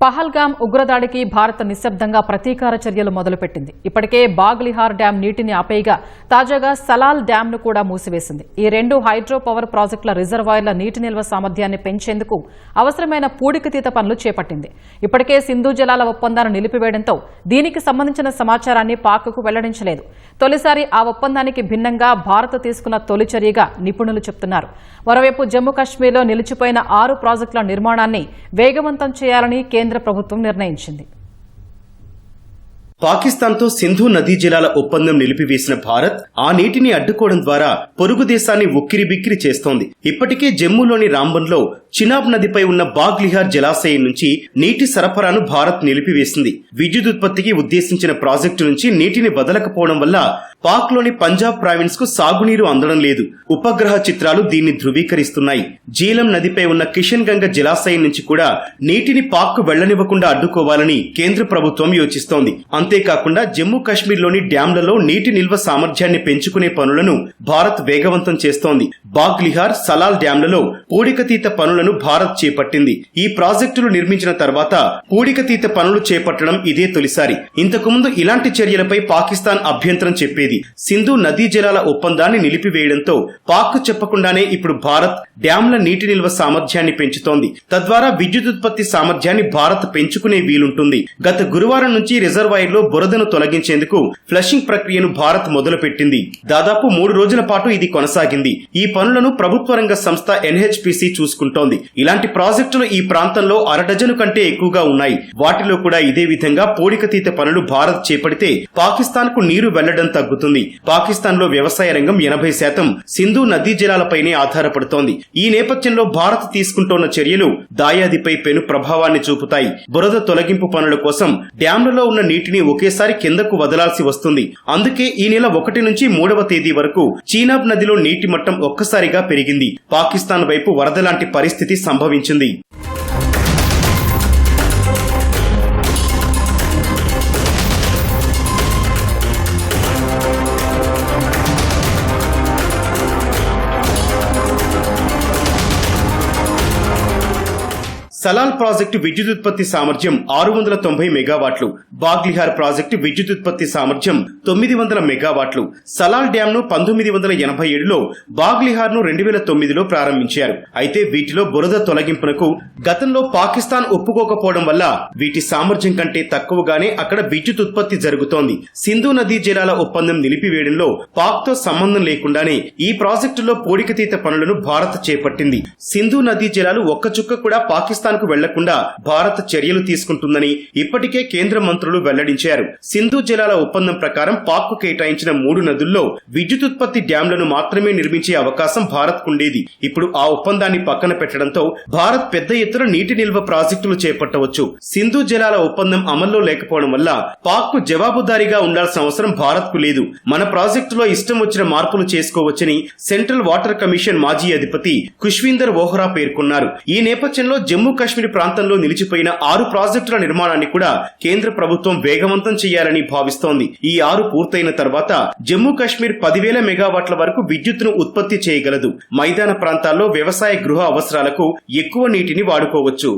పహల్గామ్ ఉగ్రదాడికి భారత్ నిశ్శబ్దంగా ప్రతీకార చర్యలు మొదలుపెట్టింది. ఇప్పటికే బాగ్లిహార్ డ్యాం నీటిని ఆపేయగా తాజాగా సలాల్ డ్యాంను కూడా మూసివేసింది. ఈ రెండు హైడ్రో పవర్ ప్రాజెక్టుల రిజర్వాయర్ల నీటి నిల్వ సామర్థ్యాన్ని పెంచేందుకు అవసరమైన పూడికతీత పనులు చేపట్టింది. ఇప్పటికే సింధు జలాల ఒప్పందాన్ని నిలిపివేయడంతో దీనికి సంబంధించిన సమాచారాన్ని పాక్కు వెల్లడించలేదు. తొలిసారి ఆ ఒప్పందానికి భిన్నంగా భారత్ తీసుకున్న తొలి చర్యగా నిపుణులు చెబుతున్నారు మరోవైపు జమ్మూ కాశ్మీర్లో నిలిచిపోయిన ఆరు ప్రాజెక్టుల నిర్మాణాన్ని వేగవంతం చేయాలని కేంద్ర ప్రభుత్వం నిర్ణయించింది. పాకిస్తాన్తో సింధు నదీ జలాల ఒప్పందం నిలిపివేసిన భారత్ ఆ నీటిని అడ్డుకోవడం ద్వారా పొరుగు దేశాన్ని ఉక్కిరిబిక్కిరి చేస్తోంది. ఇప్పటికే జమ్మూలోని రాంబన్లో చినాబ్ నదిపై ఉన్న బాగ్లిహార్ జలాశయం నుంచి నీటి సరఫరాను భారత్ నిలిపివేసింది. విద్యుత్ ఉత్పత్తికి ఉద్దేశించిన ప్రాజెక్టు నుంచి నీటిని వదలకపోవడం వల్ల పాక్లోని పంజాబ్ ప్రావిన్స్కు సాగునీరు అందడం లేదు. ఉపగ్రహ చిత్రాలు దీన్ని ధృవీకరిస్తున్నాయి. జీలం నదిపై ఉన్న కిషన్ గంగ జలాశయం నుంచి కూడా నీటిని పాక్కు వెళ్ళనివ్వకుండా అడ్డుకోవాలని కేంద్ర ప్రభుత్వం యోచిస్తోంది. అంతేకాకుండా జమ్మూ కాశ్మీర్లోని డ్యాంలలో నీటి నిల్వ సామర్థ్యాన్ని పెంచుకునే పనులను భారత్ వేగవంతం చేస్తోంది. బాగ్లిహార్ సలాల్ డ్యాంలలో పూడికతీత పనులను భారత్ చేపట్టింది. ఈ ప్రాజెక్టులు నిర్మించిన తర్వాత పూడికతీత పనులు చేపట్టడం ఇదే తొలిసారి. ఇంతకుముందు ఇలాంటి చర్యలపై పాకిస్తాన్ అభ్యంతరం చెప్పేది. సింధు నదీ జలాల ఒప్పందాన్ని నిలిపివేయడంతో పాక్ చెప్పకుండానే ఇప్పుడు భారత్ డ్యాంల నీటి నిల్వ సామర్థ్యాన్ని పెంచుతోంది. తద్వారా విద్యుత్ ఉత్పత్తి సామర్థ్యాన్ని భారత్ పెంచుకునే వీలుంటుంది. గత గురువారం నుంచి రిజర్వాయర్లో బురదను తొలగించేందుకు ఫ్లషింగ్ ప్రక్రియను భారత్ మొదలుపెట్టింది. దాదాపు మూడు రోజుల పాటు ఇది కొనసాగింది. ఈ పనులను ప్రభుత్వ రంగ సంస్థ ఎన్హెచ్పిసి చూసుకుంటోంది. ఇలాంటి ప్రాజెక్టులు ఈ ప్రాంతంలో అరడజను కంటే ఎక్కువగా ఉన్నాయి. వాటిలో కూడా ఇదే విధంగా పోడికతీత పనులు భారత్ చేపడితే పాకిస్తాన్కు నీరు వెళ్ళడం తగ్గుతుంది. పాకిస్తాన్లో వ్యవసాయ రంగం ఎనభై శాతం సింధు నదీ జలాలపైనే ఆధారపడుతోంది. ఈ నేపథ్యంలో భారత్ తీసుకుంటోన్న చర్యలు దాయాదిపై పెను ప్రభావాన్ని చూపుతాయి. బురద తొలగింపు పనుల కోసం డ్యాంలలో ఉన్న నీటిని ఒకేసారి కిందకు వదలాల్సి వస్తుంది. అందుకే ఈ నెల ఒకటి నుంచి మూడవ తేదీ వరకు చీనాబ్ నదిలో నీటి మట్టం ఒక్కసారిగా పెరిగింది. పాకిస్తాన్ వైపు వరద లాంటి పరిస్థితి సంభవించింది. సలాల్ ప్రాజెక్టు విద్యుత్ ఉత్పత్తి సామర్థ్యం ఆరు వందల తొంభై మెగావాట్లు బాగ్లిహార్ ప్రాజెక్టు విద్యుత్ ఉత్పత్తి సామర్థ్యం తొమ్మిది వందల మెగావాట్లు సలాల్ డ్యామ్ను పంతొమ్మిది వందల ఎనభై ఏడులో బాగ్లిహార్ను రెండు వేల తొమ్మిదిలో ప్రారంభించారు. అయితే వీటిలో బురద తొలగింపునకు గతంలో పాకిస్తాన్ ఒప్పుకోకపోవడం వల్ల వీటి సామర్థ్యం కంటే తక్కువగానే అక్కడ విద్యుత్ ఉత్పత్తి జరుగుతోంది. సింధు నదీ జలాల ఒప్పందం నిలిపివేయడంలో పాక్తో సంబంధం లేకుండానే ఈ ప్రాజెక్టులో పూడికతీత పనులను భారత్ చేపట్టింది. సింధు నదీ జలాలు ఒక్క చుక్క కూడా పాకిస్తాన్ కు వెళ్ళకుండా భారత్ చర్యలు తీసుకుంటుందని ఇప్పటికే కేంద్ర మంత్రులు వెల్లడించారు. సింధు జలాల ఒప్పందం ప్రకారం పాక్కు కేటాయించిన మూడు నదుల్లో విద్యుత్ ఉత్పత్తి డ్యాంలను మాత్రమే నిర్మించే అవకాశం భారత్ కుండేది ఇప్పుడు ఆ ఒప్పందాన్ని పక్కన పెట్టడంతో భారత్ పెద్ద ఎత్తున నీటి నిల్వ ప్రాజెక్టులు చేపట్టవచ్చు. సింధు జలాల ఒప్పందం అమల్లో లేకపోవడం వల్ల పాక్కు జవాబుదారీగా ఉండాల్సిన అవసరం భారత్కు లేదు. మన ప్రాజెక్టులో ఇష్టం వచ్చిన మార్పులు చేసుకోవచ్చని సెంట్రల్ వాటర్ కమిషన్ మాజీ అధిపతి కుష్వీందర్ ఓహ్రా పేర్కొన్నారు. ఈ నేపథ్యంలో జమ్మూ కాశ్మీర్ ప్రాంతంలో నిలిచిపోయిన ఆరు ప్రాజెక్టుల నిర్మాణాన్ని కూడా కేంద్ర ప్రభుత్వం వేగవంతం చేయాలని భావిస్తోంది. ఈ ఆరు పూర్తయిన తర్వాత జమ్మూ కాశ్మీర్ పదివేల మెగావాట్ల వరకు విద్యుత్తును ఉత్పత్తి చేయగలదు. మైదాన ప్రాంతాల్లో వ్యవసాయ గృహ అవసరాలకు ఎక్కువ నీటిని వాడుకోవచ్చు.